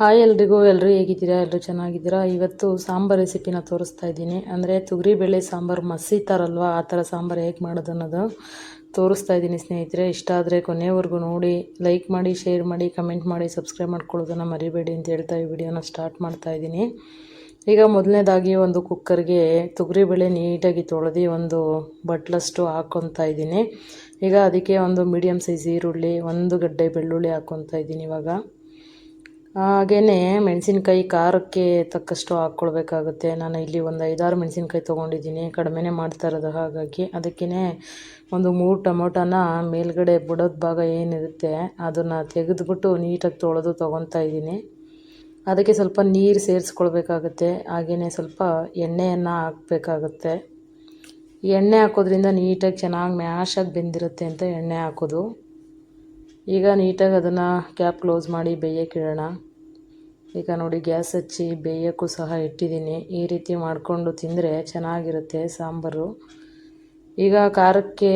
Hi ಎಲ್ರಿಗೂ ಎಲ್ಲರೂ ಹೇಗಿದ್ದೀರಾ? ಎಲ್ಲರೂ ಚೆನ್ನಾಗಿದ್ದೀರಾ? ಇವತ್ತು ಸಾಂಬಾರು ರೆಸಿಪಿನ ತೋರಿಸ್ತಾ ಇದ್ದೀನಿ. ಅಂದರೆ ತೊಗರಿಬೇಳೆ ಸಾಂಬಾರು ಮಸೀತಾರಲ್ವ ಆ ಥರ ಸಾಂಬಾರು ಹೇಗೆ ಮಾಡೋದು ಅನ್ನೋದು ತೋರಿಸ್ತಾ ಇದ್ದೀನಿ ಸ್ನೇಹಿತರೆ. ಇಷ್ಟ ಆದರೆ ಕೊನೆವರೆಗೂ ನೋಡಿ ಲೈಕ್ ಮಾಡಿ ಶೇರ್ ಮಾಡಿ ಕಮೆಂಟ್ ಮಾಡಿ ಸಬ್ಸ್ಕ್ರೈಬ್ ಮಾಡ್ಕೊಳ್ಳೋದನ್ನು ಮರಿಬೇಡಿ ಅಂತ ಹೇಳ್ತಾ ಈ ವಿಡಿಯೋನ ಸ್ಟಾರ್ಟ್ ಮಾಡ್ತಾ ಇದ್ದೀನಿ. ಈಗ ಮೊದಲನೇದಾಗಿ ಒಂದು ಕುಕ್ಕರ್ಗೆ ತೊಗರಿಬೇಳೆ ನೀಟಾಗಿ ತೊಳೆದು ಒಂದು ಬಟ್ಲಷ್ಟು ಹಾಕ್ಕೊತಾ ಇದ್ದೀನಿ. ಈಗ ಅದಕ್ಕೆ ಒಂದು ಮೀಡಿಯಮ್ ಸೈಜ್ ಈರುಳ್ಳಿ, ಒಂದು ಗಡ್ಡೆ ಬೆಳ್ಳುಳ್ಳಿ ಹಾಕ್ಕೊತಾ ಇದ್ದೀನಿ ಇವಾಗ. ಹಾಗೆಯೇ ಮೆಣಸಿನ್ಕಾಯಿ ಖಾರಕ್ಕೆ ತಕ್ಕಷ್ಟು ಹಾಕ್ಕೊಳ್ಬೇಕಾಗುತ್ತೆ. ನಾನು ಇಲ್ಲಿ ಒಂದು ಐದಾರು ಮೆಣಸಿನ್ಕಾಯಿ ತೊಗೊಂಡಿದ್ದೀನಿ. ಕಡಿಮೆನೇ ಮಾಡ್ತಾ ಇರೋದು ಹಾಗಾಗಿ ಅದಕ್ಕೇ ಒಂದು ಮೂರು ಟೊಮೊಟೊನ ಮೇಲ್ಗಡೆ ಬುಡದ ಭಾಗ ಏನಿರುತ್ತೆ ಅದನ್ನು ತೆಗೆದುಬಿಟ್ಟು ನೀಟಾಗಿ ತೊಳೆದು ತೊಗೊತಾ ಇದ್ದೀನಿ. ಅದಕ್ಕೆ ಸ್ವಲ್ಪ ನೀರು ಸೇರಿಸ್ಕೊಳ್ಬೇಕಾಗುತ್ತೆ. ಹಾಗೆಯೇ ಸ್ವಲ್ಪ ಎಣ್ಣೆಯನ್ನು ಹಾಕಬೇಕಾಗುತ್ತೆ. ಎಣ್ಣೆ ಹಾಕೋದ್ರಿಂದ ನೀಟಾಗಿ ಚೆನ್ನಾಗಿ ಮ್ಯಾಶಾಗಿ ಬೆಂದಿರುತ್ತೆ ಅಂತ ಎಣ್ಣೆ ಹಾಕೋದು. ಈಗ ನೀಟಾಗಿ ಅದನ್ನು ಕ್ಯಾಪ್ ಕ್ಲೋಸ್ ಮಾಡಿ ಬೇಯಕ್ಕಿಡೋಣ ಈಗ ನೋಡಿ ಗ್ಯಾಸ್ ಹಚ್ಚಿ ಬೇಯೋಕ್ಕೂ ಸಹ ಇಟ್ಟಿದ್ದೀನಿ. ಈ ರೀತಿ ಮಾಡಿಕೊಂಡು ತಿಂದರೆ ಚೆನ್ನಾಗಿರುತ್ತೆ ಸಾಂಬಾರು. ಈಗ ಖಾರಕ್ಕೆ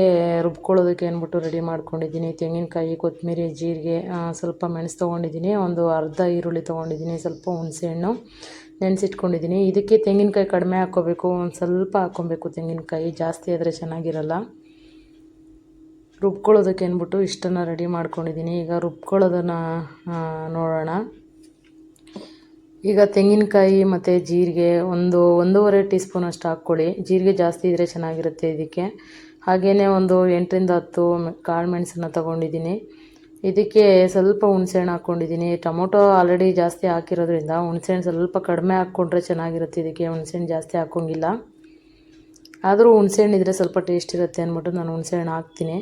ರುಬ್ಕೊಳ್ಳೋದಕ್ಕೆ ಅಂದ್ಬಿಟ್ಟು ರೆಡಿ ಮಾಡ್ಕೊಂಡಿದ್ದೀನಿ. ತೆಂಗಿನಕಾಯಿ, ಕೊತ್ತಂಬರಿ, ಜೀರಿಗೆ ಸ್ವಲ್ಪ ಮೆಣಸು ತೊಗೊಂಡಿದ್ದೀನಿ. ಒಂದು ಅರ್ಧ ಈರುಳ್ಳಿ ತೊಗೊಂಡಿದ್ದೀನಿ, ಸ್ವಲ್ಪ ಹುಣಸೆಹಣ್ಣು ನೆನೆಸಿಟ್ಕೊಂಡಿದ್ದೀನಿ. ಇದಕ್ಕೆ ತೆಂಗಿನಕಾಯಿ ಕಡಿಮೆ ಹಾಕ್ಕೋಬೇಕು, ಒಂದು ಸ್ವಲ್ಪ ಹಾಕ್ಕೊಬೇಕು ತೆಂಗಿನಕಾಯಿ. ಜಾಸ್ತಿ ಆದರೆ ಚೆನ್ನಾಗಿರಲ್ಲ. ರುಬ್ಕೊಳ್ಳೋದಕ್ಕೆ ಅಂದ್ಬಿಟ್ಟು ಇಷ್ಟನ್ನು ರೆಡಿ ಮಾಡ್ಕೊಂಡಿದ್ದೀನಿ. ಈಗ ರುಬ್ಕೊಳ್ಳೋದನ್ನು ನೋಡೋಣ. ಈಗ ತೆಂಗಿನಕಾಯಿ ಮತ್ತು ಜೀರಿಗೆ ಒಂದು ಒಂದೂವರೆ ಟೀ ಸ್ಪೂನ್ ಅಷ್ಟು ಹಾಕ್ಕೊಳ್ಳಿ. ಜೀರಿಗೆ ಜಾಸ್ತಿ ಇದ್ದರೆ ಚೆನ್ನಾಗಿರುತ್ತೆ ಇದಕ್ಕೆ. ಹಾಗೆಯೇ ಒಂದು ಎಂಟರಿಂದ ಹತ್ತು ಕಾಳು ಮೆಣಸನ್ನು ತೊಗೊಂಡಿದ್ದೀನಿ. ಇದಕ್ಕೆ ಸ್ವಲ್ಪ ಹುಣಸೆಹಣ್ಣು ಹಾಕ್ಕೊಂಡಿದ್ದೀನಿ. ಟೊಮೊಟೊ ಆಲ್ರೆಡಿ ಜಾಸ್ತಿ ಹಾಕಿರೋದ್ರಿಂದ ಹುಣಸೆಹಣ್ಣು ಸ್ವಲ್ಪ ಕಡಿಮೆ ಹಾಕ್ಕೊಂಡ್ರೆ ಚೆನ್ನಾಗಿರುತ್ತೆ ಇದಕ್ಕೆ. ಹುಣಸೆಹಣ್ಣು ಜಾಸ್ತಿ ಹಾಕೋಂಗಿಲ್ಲ. ಆದರೂ ಹುಣಸೆಹಣ್ಣು ಇದ್ದರೆ ಸ್ವಲ್ಪ ಟೇಸ್ಟ್ ಇರುತ್ತೆ ಅಂದ್ಬಿಟ್ಟು ನಾನು ಹುಣಸೆಹಣ್ಣು ಹಾಕ್ತೀನಿ.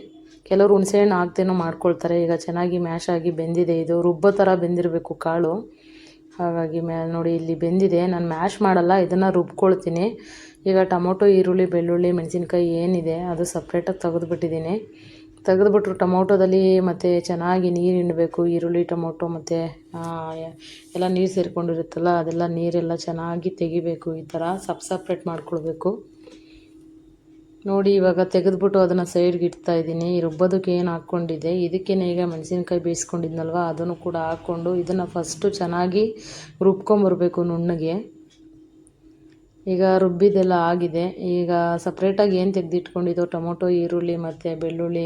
ಕೆಲವರು ಹುಣಸೆಹಣ್ಣು ಹಾಕ್ತೇನೋ ಮಾಡ್ಕೊಳ್ತಾರೆ. ಈಗ ಚೆನ್ನಾಗಿ ಮ್ಯಾಶ್ ಆಗಿ ಬೆಂದಿದೆ. ಇದು ರುಬ್ಬೋ ಥರ ಬೆಂದಿರಬೇಕು ಕಾಳು. ಹಾಗಾಗಿ ಮ್ಯಾ, ನೋಡಿ ಇಲ್ಲಿ ಬೆಂದಿದೆ. ನಾನು ಮ್ಯಾಶ್ ಮಾಡಲ್ಲ, ಇದನ್ನು ರುಬ್ಕೊಳ್ತೀನಿ. ಈಗ ಟೊಮೊಟೊ, ಈರುಳ್ಳಿ, ಬೆಳ್ಳುಳ್ಳಿ, ಮೆಣಸಿನ್ಕಾಯಿ ಏನಿದೆ, ಅದು ಸಪ್ರೇಟಾಗಿ ತೆಗೆದುಬಿಟ್ಟಿದ್ದೀನಿ. ತೆಗೆದುಬಿಟ್ರು ಟೊಮೊಟೊದಲ್ಲಿ ಮತ್ತು ಚೆನ್ನಾಗಿ ನೀರು ಹಿಂಡಬೇಕು. ಈರುಳ್ಳಿ, ಟೊಮೊಟೊ ಮತ್ತು ಎಲ್ಲ ನೀರು ಸೇರಿಕೊಂಡಿರುತ್ತಲ್ಲ, ಅದೆಲ್ಲ ನೀರೆಲ್ಲ ಚೆನ್ನಾಗಿ ತೆಗಿಬೇಕು. ಈ ಥರ ಸಪ್ ಸಪ್ರೇಟ್ ಮಾಡ್ಕೊಳ್ಬೇಕು. ನೋಡಿ, ಇವಾಗ ತೆಗೆದುಬಿಟ್ಟು ಅದನ್ನು ಸೈಡ್ಗೆ ಇಡ್ತಾ ಇದ್ದೀನಿ. ರುಬ್ಬೋದಕ್ಕೆ ಏನು ಹಾಕ್ಕೊಂಡಿದ್ದೆ? ಇದಕ್ಕೇನೆ ಈಗ ಮೆಣಸಿನ್ಕಾಯಿ ಬೇಯಿಸ್ಕೊಂಡಿದ್ನಲ್ವ? ಅದನ್ನು ಕೂಡ ಹಾಕ್ಕೊಂಡು ಇದನ್ನು ಫಸ್ಟು ಚೆನ್ನಾಗಿ ರುಬ್ಕೊಂಬರ್ಬೇಕು ನುಣ್ಣಗೆ. ಈಗ ರುಬ್ಬಿದೆಲ್ಲ ಆಗಿದೆ. ಈಗ ಸಪ್ರೇಟಾಗಿ ಏನು ತೆಗೆದಿಟ್ಕೊಂಡಿದ್ದೋ? ಟೊಮೊಟೊ, ಈರುಳ್ಳಿ ಮತ್ತು ಬೆಳ್ಳುಳ್ಳಿ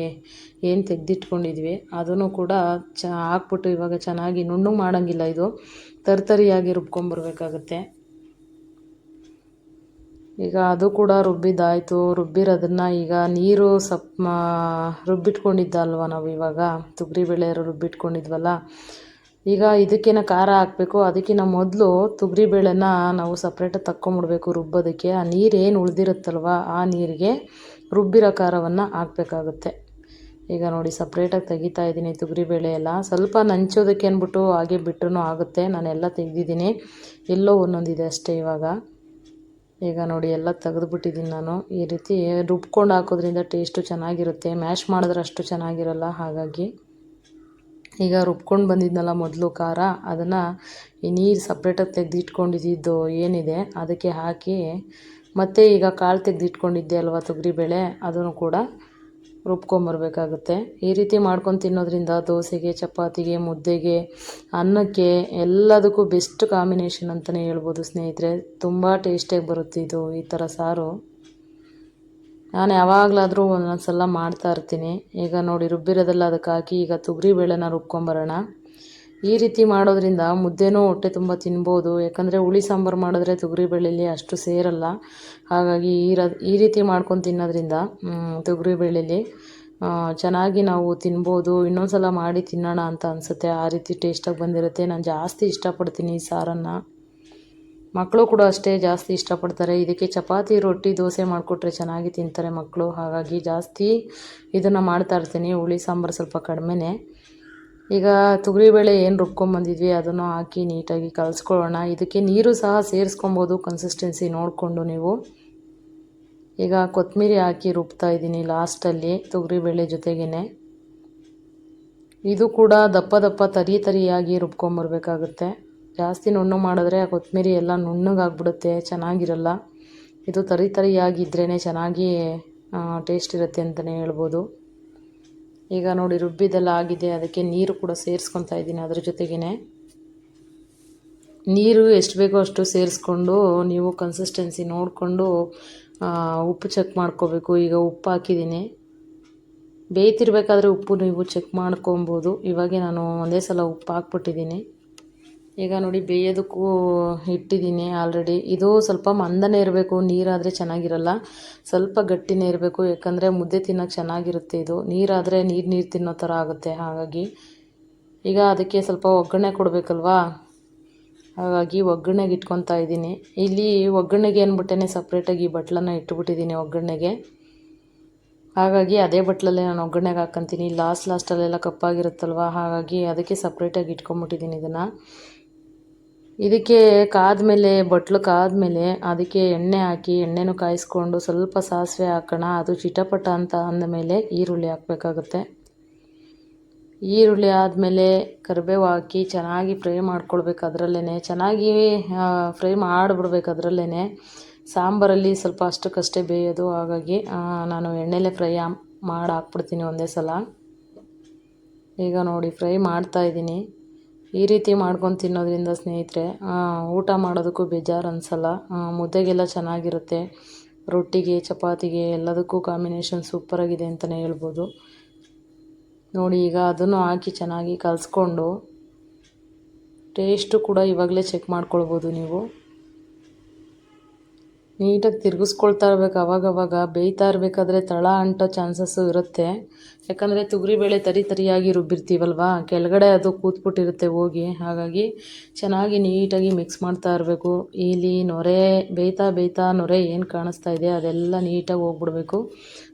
ಏನು ತೆಗೆದಿಟ್ಕೊಂಡಿದ್ವಿ. ಅದನ್ನು ಕೂಡ ಚ ಹಾಕ್ಬಿಟ್ಟು ಇವಾಗ ಚೆನ್ನಾಗಿ ನುಣ್ಣಗೆ ಮಾಡೋಂಗಿಲ್ಲ ಇದು. ತರ್ತರಿಯಾಗಿ ರುಬ್ಕೊಂಬರ್ಬೇಕಾಗತ್ತೆ. ಈಗ ಅದು ಕೂಡ ರುಬ್ಬಿದ್ದಾಯಿತು. ರುಬ್ಬಿರೋದನ್ನು ಈಗ ನೀರು ಸಪ್ ರುಬ್ಬಿಟ್ಕೊಂಡಿದ್ದಲ್ವ ನಾವು ಇವಾಗ? ತೊಗರಿಬೇಳೆ ರುಬ್ಬಿಟ್ಕೊಂಡಿದ್ವಲ್ಲ? ಈಗ ಇದಕ್ಕೇನ ಖಾರ ಹಾಕಬೇಕು. ಅದಕ್ಕಿಂತ ಮೊದಲು ತೊಗರಿಬೇಳೆನ ನಾವು ಸಪ್ರೇಟಾಗಿ ತಕ್ಕೊಂಬಿಡ್ಬೇಕು ರುಬ್ಬೋದಕ್ಕೆ. ಆ ನೀರೇನು ಉಳಿದಿರುತ್ತಲ್ವ, ಆ ನೀರಿಗೆ ರುಬ್ಬಿರೋ ಖಾರವನ್ನು ಹಾಕಬೇಕಾಗುತ್ತೆ. ಈಗ ನೋಡಿ ಸಪ್ರೇಟಾಗಿ ತೆಗಿತಾ ಇದ್ದೀನಿ ತೊಗರಿಬೇಳೆ ಎಲ್ಲ. ಸ್ವಲ್ಪ ನಂಚೋದಕ್ಕೆ ಅಂದ್ಬಿಟ್ಟು ಹಾಗೆ ಬಿಟ್ಟರೂ ಆಗುತ್ತೆ. ನಾನೆಲ್ಲ ತೆಗೆದಿದ್ದೀನಿ. ಎಲ್ಲೋ ಒಂದೊಂದಿದೆ ಅಷ್ಟೇ ಇವಾಗ. ಈಗ ನೋಡಿ ಎಲ್ಲ ತೆಗೆದುಬಿಟ್ಟಿದ್ದೀನಿ ನಾನು. ಈ ರೀತಿ ರುಬ್ಕೊಂಡು ಹಾಕೋದ್ರಿಂದ ಟೇಸ್ಟು ಚೆನ್ನಾಗಿರುತ್ತೆ. ಮ್ಯಾಶ್ ಮಾಡಿದ್ರೆ ಅಷ್ಟು ಚೆನ್ನಾಗಿರಲ್ಲ, ಹಾಗಾಗಿ. ಈಗ ರುಬ್ಕೊಂಡು ಬಂದಿದ್ನಲ್ಲ ಮೊದಲು ಖಾರ, ಅದನ್ನು ಈ ನೀರು ಸಪ್ರೇಟಾಗಿ ತೆಗೆದಿಟ್ಕೊಂಡಿದ್ದು ಏನಿದೆ, ಅದಕ್ಕೆ ಹಾಕಿ. ಮತ್ತು ಈಗ ಕಾಳು ತೆಗೆದಿಟ್ಕೊಂಡಿದ್ದೆ ಅಲ್ವಾ ತೊಗರಿಬೇಳೆ, ಅದನ್ನು ಕೂಡ ರುಬ್ಕೊಂಬರ್ಬೇಕಾಗುತ್ತೆ. ಈ ರೀತಿ ಮಾಡ್ಕೊಂಡು ತಿನ್ನೋದ್ರಿಂದ ದೋಸೆಗೆ, ಚಪಾತಿಗೆ, ಮುದ್ದೆಗೆ, ಅನ್ನಕ್ಕೆ ಎಲ್ಲದಕ್ಕೂ ಬೆಸ್ಟ್ ಕಾಂಬಿನೇಷನ್ ಅಂತಲೇ ಹೇಳ್ಬೋದು ಸ್ನೇಹಿತರೆ. ತುಂಬ ಟೇಸ್ಟಿಯಾಗಿ ಬರುತ್ತೆ ಇದು, ಈ ಥರ ಸಾರು. ನಾನು ಯಾವಾಗಲಾದರೂ ಒಂದೊಂದು ಸಲ ಮಾಡ್ತಾ ಇರ್ತೀನಿ. ಈಗ ನೋಡಿ, ರುಬ್ಬಿರೋದೆಲ್ಲ ಅದಕ್ಕೆ ಹಾಕಿ ಈಗ ತೊಗರಿಬೇಳೆನ ರುಬ್ಕೊಂಬರೋಣ. ಈ ರೀತಿ ಮಾಡೋದ್ರಿಂದ ಮುದ್ದೆನೂ ಹೊಟ್ಟೆ ತುಂಬ ತಿನ್ಬೋದು. ಯಾಕಂದರೆ ಹುಳಿ ಸಾಂಬಾರು ಮಾಡಿದ್ರೆ ತೊಗರಿಬೇಳೆಲಿ ಅಷ್ಟು ಸೇರಲ್ಲ. ಹಾಗಾಗಿ ಈ ಈ ರೀತಿ ಮಾಡ್ಕೊಂಡು ತಿನ್ನೋದ್ರಿಂದ ತೊಗರಿಬೇಳೆಲಿ ಚೆನ್ನಾಗಿ ನಾವು ತಿನ್ಬೋದು. ಇನ್ನೊಂದು ಸಲ ಮಾಡಿ ತಿನ್ನೋಣ ಅಂತ ಅನಿಸುತ್ತೆ. ಆ ರೀತಿ ಟೇಸ್ಟಾಗಿ ಬಂದಿರುತ್ತೆ. ನಾನು ಜಾಸ್ತಿ ಇಷ್ಟಪಡ್ತೀನಿ ಈ ಸಾರನ್ನು. ಮಕ್ಕಳು ಕೂಡ ಅಷ್ಟೇ ಜಾಸ್ತಿ ಇಷ್ಟಪಡ್ತಾರೆ. ಇದಕ್ಕೆ ಚಪಾತಿ, ರೊಟ್ಟಿ, ದೋಸೆ ಮಾಡಿಕೊಟ್ರೆ ಚೆನ್ನಾಗಿ ತಿಂತಾರೆ ಮಕ್ಕಳು ಹಾಗಾಗಿ ಜಾಸ್ತಿ ಇದನ್ನು ಮಾಡ್ತಾ ಇರ್ತೀನಿ. ಹುಳಿ ಸಾಂಬಾರು ಸ್ವಲ್ಪ ಕಡಿಮೆನೇ. ಈಗ ತೊಗರಿಬೇಳೆ ಏನು ರುಬ್ಕೊಂಬಂದಿದ್ವಿ ಅದನ್ನು ಹಾಕಿ ನೀಟಾಗಿ ಕಲಿಸ್ಕೊಳ್ಳೋಣ. ಇದಕ್ಕೆ ನೀರು ಸಹ ಸೇರಿಸ್ಕೊಬೋದು ಕನ್ಸಿಸ್ಟೆನ್ಸಿ ನೋಡಿಕೊಂಡು ನೀವು. ಈಗ ಕೊತ್ತಂಬರಿ ಹಾಕಿ ರುಬ್ತಾ ಇದ್ದೀನಿ ಲಾಸ್ಟಲ್ಲಿ ತೊಗರಿಬೇಳೆ ಜೊತೆಗೇ ಇದು ಕೂಡ ದಪ್ಪ ದಪ್ಪ ತರಿ ತರಿಯಾಗಿ ರುಬ್ಕೊಂಬರ್ಬೇಕಾಗುತ್ತೆ ಜಾಸ್ತಿ ನುಣ್ಣು ಮಾಡಿದ್ರೆ ಆ ಕೊತ್ತಂಬರಿ ಎಲ್ಲ ನುಣ್ಣಗಾಗ್ಬಿಡುತ್ತೆ, ಚೆನ್ನಾಗಿರಲ್ಲ. ಇದು ತರಿ ತರಿಯಾಗಿದ್ರೇ ಚೆನ್ನಾಗಿ ಟೇಸ್ಟ್ ಇರುತ್ತೆ ಅಂತಲೇ ಹೇಳ್ಬೋದು. ಈಗ ನೋಡಿ ರುಬ್ಬಿದೆಲ್ಲ ಆಗಿದೆ. ಅದಕ್ಕೆ ನೀರು ಕೂಡ ಸೇರಿಸ್ಕೊತಾ ಇದ್ದೀನಿ ಅದ್ರ ಜೊತೆಗೇ ನೀರು ಎಷ್ಟು ಬೇಕೋ ಅಷ್ಟು ಸೇರಿಸ್ಕೊಂಡು ನೀವು ಕನ್ಸಿಸ್ಟೆನ್ಸಿ ನೋಡಿಕೊಂಡು ಉಪ್ಪು ಚೆಕ್ ಮಾಡ್ಕೋಬೇಕು. ಈಗ ಉಪ್ಪು ಹಾಕಿದ್ದೀನಿ. ಬೇಯ್ತಿರ್ಬೇಕಾದ್ರೆ ಉಪ್ಪು ನೀವು ಚೆಕ್ ಮಾಡ್ಕೊಬೋದು. ಇವಾಗೆ ನಾನು ಒಂದೇ ಸಲ ಉಪ್ಪು ಹಾಕ್ಬಿಟ್ಟಿದ್ದೀನಿ. ಈಗ ನೋಡಿ ಬೇಯೋದಕ್ಕೂ ಇಟ್ಟಿದ್ದೀನಿ ಆಲ್ರೆಡಿ ಇದು ಸ್ವಲ್ಪ ಮಂದನೇ ಇರಬೇಕು, ನೀರಾದರೆ ಚೆನ್ನಾಗಿರಲ್ಲ. ಸ್ವಲ್ಪ ಗಟ್ಟಿನೇ ಇರಬೇಕು, ಯಾಕಂದರೆ ಮುದ್ದೆ ತಿನ್ನೋಕ್ಕೆ ಚೆನ್ನಾಗಿರುತ್ತೆ ಇದು. ನೀರಾದರೆ ನೀರು ನೀರು ತಿನ್ನೋ ಥರ ಆಗುತ್ತೆ, ಹಾಗಾಗಿ. ಈಗ ಅದಕ್ಕೆ ಸ್ವಲ್ಪ ಒಗ್ಗರಣೆ ಕೊಡಬೇಕಲ್ವಾ? ಹಾಗಾಗಿ ಒಗ್ಗರಣೆಗೆ ಇಟ್ಕೊತಾ ಇದ್ದೀನಿ. ಇಲ್ಲಿ ಒಗ್ಗರಣೆಗೆ ಅಂದ್ಬಿಟ್ಟೇ ಸಪ್ರೇಟಾಗಿ ಬಟ್ಲನ್ನ ಇಟ್ಬಿಟ್ಟಿದ್ದೀನಿ ಒಗ್ಗರಣೆಗೆ. ಹಾಗಾಗಿ ಅದೇ ಬಟ್ಲಲ್ಲೇ ನಾನು ಒಗ್ಗರಣೆಗೆ ಹಾಕ್ಕೊಂತೀನಿ ಲಾಸ್ಟ್ ಲಾಸ್ಟಲ್ಲೆಲ್ಲ ಕಪ್ಪಾಗಿರುತ್ತಲ್ವ? ಹಾಗಾಗಿ ಅದಕ್ಕೆ ಸಪ್ರೇಟಾಗಿ ಇಟ್ಕೊಂಬಿಟ್ಟಿದ್ದೀನಿ ಇದನ್ನು. ಇದಕ್ಕೆ ಕಾದ್ಮೇಲೆ, ಬಟ್ಲು ಕಾದ್ಮೇಲೆ ಅದಕ್ಕೆ ಎಣ್ಣೆ ಹಾಕಿ ಎಣ್ಣೆನೂ ಕಾಯಿಸ್ಕೊಂಡು ಸ್ವಲ್ಪ ಸಾಸಿವೆ ಹಾಕೋಣ, ಅದು ಚಿಟಪಟ ಅಂತ ಅಂದಮೇಲೆ ಈರುಳ್ಳಿ ಹಾಕಬೇಕಾಗುತ್ತೆ. ಈರುಳ್ಳಿ ಆದಮೇಲೆ ಕರಿಬೇವು ಹಾಕಿ ಚೆನ್ನಾಗಿ ಫ್ರೈ ಮಾಡ್ಕೊಳ್ಬೇಕು ಅದರಲ್ಲೇ ಚೆನ್ನಾಗಿ ಫ್ರೈ ಮಾಡಿಬಿಡ್ಬೇಕು ಅದರಲ್ಲೇ ಸಾಂಬಾರಲ್ಲಿ ಸ್ವಲ್ಪ ಅಷ್ಟಕ್ಕಷ್ಟೇ ಬೇಯೋದು, ಹಾಗಾಗಿ ನಾನು ಎಣ್ಣೆಲೆ ಫ್ರೈ ಮಾಡಿ ಹಾಕ್ಬಿಡ್ತೀನಿ ಒಂದೇ ಸಲ. ಈಗ ನೋಡಿ, ಫ್ರೈ ಮಾಡ್ತಾಯಿದ್ದೀನಿ ಈ ರೀತಿ ಮಾಡ್ಕೊಂಡು ತಿನ್ನೋದ್ರಿಂದ ಸ್ನೇಹಿತರೆ ಊಟ ಮಾಡೋದಕ್ಕೂ ಬೇಜಾರು ಅನಿಸಲ್ಲ. ಮುದ್ದೆಗೆಲ್ಲ ಚೆನ್ನಾಗಿರುತ್ತೆ. ರೊಟ್ಟಿಗೆ, ಚಪಾತಿಗೆ ಎಲ್ಲದಕ್ಕೂ ಕಾಂಬಿನೇಷನ್ ಸೂಪರಾಗಿದೆ ಅಂತಲೇ ಹೇಳ್ಬೋದು. ನೋಡಿ, ಈಗ ಅದನ್ನು ಹಾಕಿ ಚೆನ್ನಾಗಿ ಕಲಿಸ್ಕೊಂಡು ಟೇಸ್ಟು ಕೂಡ ಇವಾಗಲೇ ಚೆಕ್ ಮಾಡ್ಕೊಳ್ಬೋದು ನೀವು. ನೀಟಾಗಿ ತಿರುಗಿಸ್ಕೊಳ್ತಾ ಇರ್ಬೇಕು, ಅವಾಗವಾಗ. ಬೇಯ್ತಾ ಇರಬೇಕಾದ್ರೆ ತಳ ಅಂಟೋ ಚಾನ್ಸಸ್ಸು ಇರುತ್ತೆ. ಯಾಕಂದರೆ ತೊಗರಿಬೇಳೆ ತರಿ ತರಿಯಾಗಿ ರುಬ್ಬಿರ್ತೀವಲ್ವಾ? ಕೆಳಗಡೆ ಅದು ಕೂತ್ಬಿಟ್ಟಿರುತ್ತೆ ಹೋಗಿ. ಹಾಗಾಗಿ ಚೆನ್ನಾಗಿ ನೀಟಾಗಿ ಮಿಕ್ಸ್ ಮಾಡ್ತಾ ಇರಬೇಕು. ಇಲ್ಲಿ ನೊರೆ, ಬೇಯ್ತಾ ಬೇಯ್ತಾ ನೊರೆ ಏನು ಕಾಣಿಸ್ತಾ ಇದೆ ಅದೆಲ್ಲ ನೀಟಾಗಿ ಹೋಗ್ಬಿಡ್ಬೇಕು.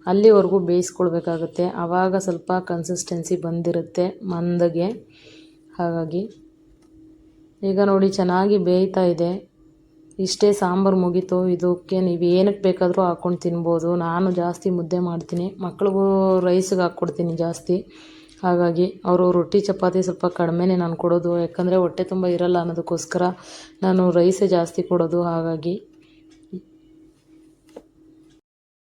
ಅಲ್ಲಿವರೆಗೂ ಬೇಯಿಸ್ಕೊಳ್ಬೇಕಾಗುತ್ತೆ. ಆವಾಗ ಸ್ವಲ್ಪ ಕನ್ಸಿಸ್ಟೆನ್ಸಿ ಬಂದಿರುತ್ತೆ ಮಂದಗೆ. ಹಾಗಾಗಿ ಈಗ ನೋಡಿ ಚೆನ್ನಾಗಿ ಬೇಯ್ತಾ ಇದೆ. ಇಷ್ಟೇ ಸಾಂಬಾರು ಮುಗೀತು, ಇದಕ್ಕೆ ನೀವು ಏನಕ್ಕೆ ಬೇಕಾದರೂ ಹಾಕ್ಕೊಂಡು ತಿನ್ಬೋದು. ನಾನು ಜಾಸ್ತಿ ಮುದ್ದೆ ಮಾಡ್ತೀನಿ, ಮಕ್ಳಿಗೂ ರೈಸ್ಗೆ ಹಾಕ್ಕೊಡ್ತೀನಿ ಜಾಸ್ತಿ. ಹಾಗಾಗಿ ಅವರು ರೊಟ್ಟಿ, ಚಪಾತಿ ಸ್ವಲ್ಪ ಕಡಿಮೆನೇ ನಾನು ಕೊಡೋದು. ಯಾಕಂದರೆ ಹೊಟ್ಟೆ ತುಂಬ ಇರಲ್ಲ ಅನ್ನೋದಕ್ಕೋಸ್ಕರ ನಾನು ರೈಸೇ ಜಾಸ್ತಿ ಕೊಡೋದು. ಹಾಗಾಗಿ